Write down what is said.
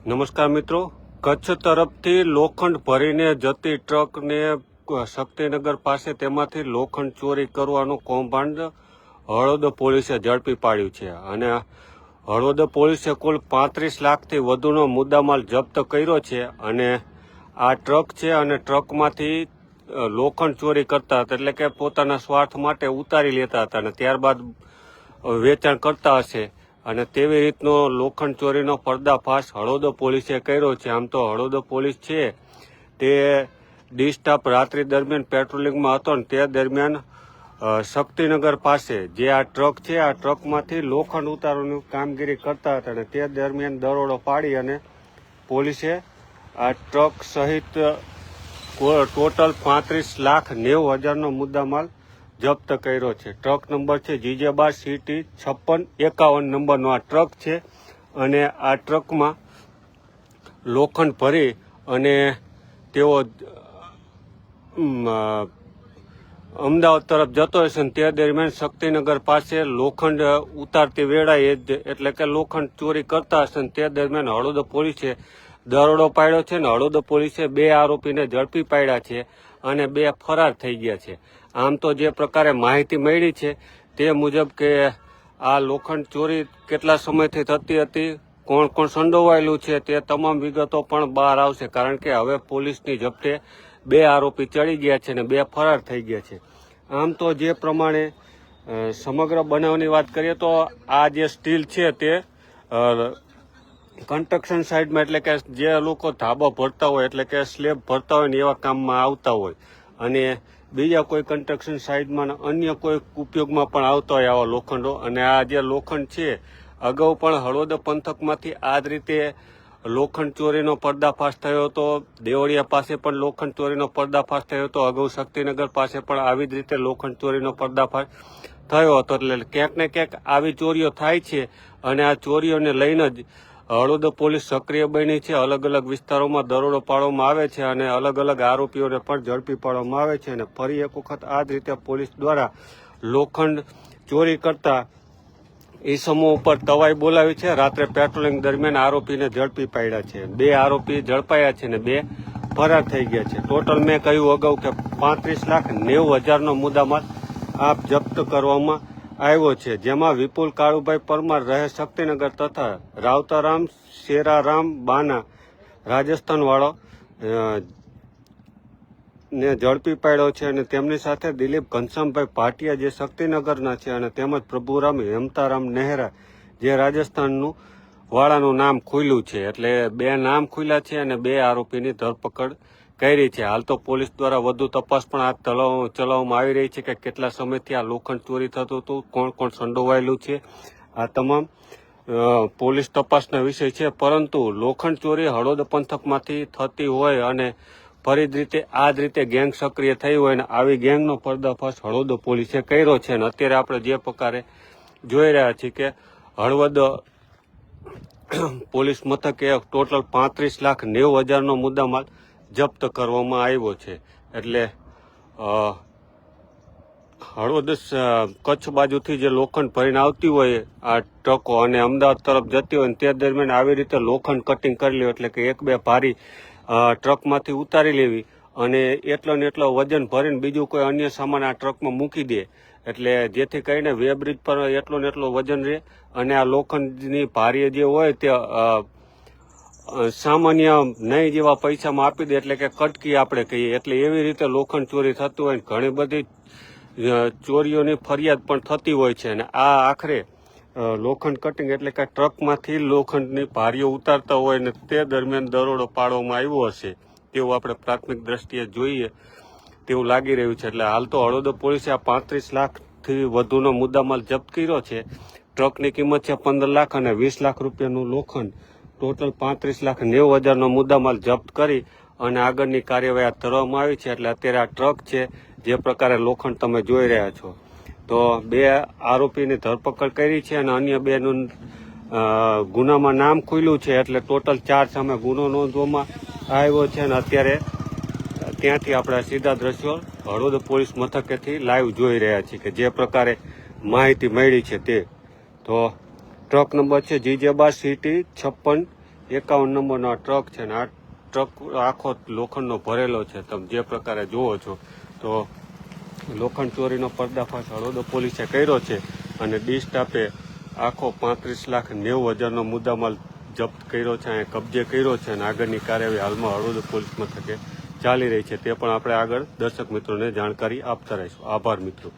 નમસ્કાર મિત્રો. કચ્છ તરફથી લોખંડ ભરીને જતી ટ્રકને શક્તિનગર પાસે તેમાંથી લોખંડ ચોરી કરવાનું કૌભાંડ હળવદ પોલીસે ઝડપી પાડ્યું છે અને હળવદ પોલીસે કુલ પાંત્રીસ લાખથી વધુનો મુદ્દામાલ જપ્ત કર્યો છે અને આ ટ્રક છે અને ટ્રકમાંથી લોખંડ ચોરી કરતા હતા એટલે કે પોતાના સ્વાર્થ માટે ઉતારી લેતા હતા અને ત્યારબાદ વેચાણ કરતા હશે. અને તેવી રીતનો લોખંડ ચોરીનો પર્દાફાશ હળોદો પોલીસે કર્યો છે. આમ તો હળોદો પોલીસ છે તે ડી સ્ટાફ રાત્રિ દરમિયાન પેટ્રોલિંગમાં હતો ને તે દરમિયાન શક્તિનગર પાસે જે આ ટ્રક છે, આ ટ્રકમાંથી લોખંડ ઉતારવાની કામગીરી કરતા હતા અને તે દરમિયાન દરોડો પાડી અને પોલીસે આ ટ્રક સહિત ટોટલ પાંત્રીસ લાખ નેવું હજારનો મુદ્દામાલ જપ્ત કર્યો છે. ટ્રક નંબર છે જીજે બાર સીટી છપ્પન એકાવન નંબરનો આ ટ્રક છે અને આ ટ્રકમાં લોખંડ ભરી અને તેઓ અમદાવાદ તરફ જતો હશે ને તે દરમિયાન શક્તિનગર પાસે લોખંડ ઉતારતી વેળાએ એટલે કે લોખંડ ચોરી કરતા હશે ને તે દરમિયાન હળોદ પોલીસે દરોડો પાડ્યો છે ને હળવદ પોલીસે બે આરોપીને ઝડપી પાડ્યા છે અને બે ફરાર થઈ ગયા છે. આમ તો જે પ્રકારે માહિતી મળી છે તે મુજબ કે આ લોખંડ ચોરી કેટલા સમયથી થતી હતી, કોણ કોણ સંડોવાયેલું છે તે તમામ વિગતો પણ બહાર આવશે કારણ કે હવે પોલીસની ઝપટે બે આરોપી ચડી ગયા છે અને બે ફરાર થઈ ગયા છે. આમ તો જે પ્રમાણે સમગ્ર બનાવની વાત કરીએ તો આ જે સ્ટીલ છે તે કન્સ્ટ્રક્શન સાઇડમાં એટલે કે જે લોકો ધાબો ભરતા હોય, એટલે કે સ્લેબ ભરતા હોય ને એવા કામમાં આવતા હોય. અને બીજા કોઈ કન્સ્ટ્રક્શન સાઇડમાં અન્ય કોઈ ઉપયોગમાં પણ આવતા હોય આવા લોખંડો. અને આ જે લોખંડ છે, અગાઉ પણ હળવદ પંથકમાંથી આ જ રીતે લોખંડ ચોરીનો પર્દાફાશ થયો હતો. દેવળિયા પાસે પણ લોખંડ ચોરીનો પર્દાફાશ થયો હતો. અગાઉ શક્તિનગર પાસે પણ આવી જ રીતે લોખંડ ચોરીનો પર્દાફાશ થયો હતો. એટલે ક્યાંક ને ક્યાંક આવી ચોરીઓ થાય છે. અને આ ચોરીઓને લઈને જ હળવદ પોલીસ સક્રિય બની છે. અલગ અલગ વિસ્તારોમાં દરોડો પાડવામાં આવે છે અને અલગ અલગ આરોપીઓને પણ ઝડપી પાડવામાં આવે છે અને ફરી એક વખત આ જ રીતે પોલીસ દ્વારા લોખંડ ચોરી કરતા ઈસમો ઉપર તવાઈ બોલાવી છે. રાત્રે પેટ્રોલિંગ દરમિયાન આરોપીને ઝડપી પાડ્યા છે. બે આરોપી ઝડપાયા છે અને બે ફરાર થઈ ગયા છે. ટોટલ મેં કહ્યું અગાઉ કે પાંત્રીસ લાખ નેવું હજારનો મુદ્દામાલ આપ જપ્ત કરવામાં આવ્યો છે, જેમાં વિપુલ કાળુભાઈ પરમાર, રહે શક્તિનગર તથા રાવતારામ, શેરારામ બાના રાજસ્થાન વાળો ને ઝડપી પાડ્યો છે અને તેમની સાથે દિલીપ ઘનશ્યામભાઈ ભાટિયા, જે શક્તિનગરના છે અને તેમજ પ્રભુરામ હેમતારામ નહેરા, જે રાજસ્થાનનું વાળાનું નામ ખુલ્યું છે. એટલે બે નામ ખુલ્યા છે અને બે આરોપીની ધરપકડ કરી છે. હાલ તો પોલીસ દ્વારા વધુ તપાસ પણ હાથ ચલાવવામાં આવી રહી છે કે કેટલા સમયથી આ લોખંડ ચોરી થતું હતું, કોણ કોણ સંડોવાયેલું છે. આ તમામ પોલીસ તપાસના વિષય છે. પરંતુ લોખંડ ચોરી હળવદ પંથકમાંથી થતી હોય અને ફરી જ રીતે આ જ રીતે ગેંગ સક્રિય થઈ હોય અને આવી ગેંગનો પર્દાફાશ હળવદ પોલીસે કર્યો છે. અને અત્યારે આપણે જે પ્રકારે જોઈ રહ્યા છીએ કે હળવદ પોલીસ મથકે ટોટલ પાંત્રીસ લાખ નેવું હજારનો મુદ્દામાલ જપ્ત કરવામાં આવ્યો છે. એટલે હળવદ કચ્છ બાજુથી જે લોખંડ ભરીને આવતી હોય, આ ટ્રકો અને અમદાવાદ તરફ જતી હોય તે દરમિયાન આવી રીતે લોખંડ કટિંગ કરી લેવું એટલે કે એક બે ભારી ટ્રકમાંથી ઉતારી લેવી અને એટલો ને એટલો વજન ભરીને બીજું કોઈ અન્ય સામાન આ ટ્રકમાં મૂકી દે. એટલે જેથી કરીને વે બ્રિજ પર એટલો ને એટલો વજન રહે અને આ લોખંડની ભારી જે હોય તે સામાન્ય નહીં જેવા પૈસામાં આપી દે એટલે કે કટકી આપણે કહીએ. એટલે એવી રીતે લોખંડ ચોરી થતું હોય ઘણી બધી ચોરીઓની ફરિયાદ પણ થતી હોય છે. અને આ આખરે લોખંડ કટિંગ એટલે કે ટ્રકમાંથી લોખંડની ભારીઓ ઉતારતા હોય ને તે દરમિયાન દરોડો પાડવામાં આવ્યો હશે. તેવું આપણે પ્રાથમિક દ્રષ્ટિએ જોઈએ તેવું લાગી રહ્યું છે. એટલે હાલ તો હળોદર પોલીસે આ પાંત્રીસ લાખથી વધુનો મુદ્દામાલ જપ્ત કર્યો છે. ટ્રકની કિંમત છે પંદર લાખ અને વીસ લાખ રૂપિયાનું લોખંડ. ટોટલ પાંત્રીસ લાખ નેવું હજારનો મુદ્દામાલ જપ્ત કરી અને આગળની કાર્યવાહી કરવામાં આવી છે. એટલે અત્યારે આ ટ્રક છે, જે પ્રકારે લોખંડ તમે જોઈ રહ્યા છો. તો બે આરોપીની ધરપકડ કરી છે અને અન્ય બેનું ગુનામાં નામ ખુલ્યું છે. એટલે ટોટલ ચાર સામે ગુનો નોંધવામાં આવ્યો છે અને અત્યારે ત્યાંથી આપણા સીધા દ્રશ્યો હળવદ પોલીસ મથકેથી લાઈવ જોઈ રહ્યા છીએ કે જે પ્રકારે માહિતી મળી છે તે. તો ટ્રક નંબર છે જીજેબા સિટી છપ્પન એકાવન નંબરનો આ ટ્રક છે ને આ ટ્રક આખો લોખંડનો ભરેલો છે. તમે જે પ્રકારે જુઓ છો, તો લોખંડ ચોરીનો પર્દાફાશ હળવદ પોલીસે કર્યો છે અને ડી સ્ટાફે આખો પાંત્રીસ લાખ નેવું હજારનો મુદ્દામાલ જપ્ત કર્યો છે અને કબજે કર્યો છે અને આગળની કાર્યવાહી હાલમાં હળવદ પોલીસ મથકે ચાલી રહી છે. તે પણ આપણે આગળ દર્શક મિત્રોને જાણકારી આપતા રહીશું. આભાર મિત્રો.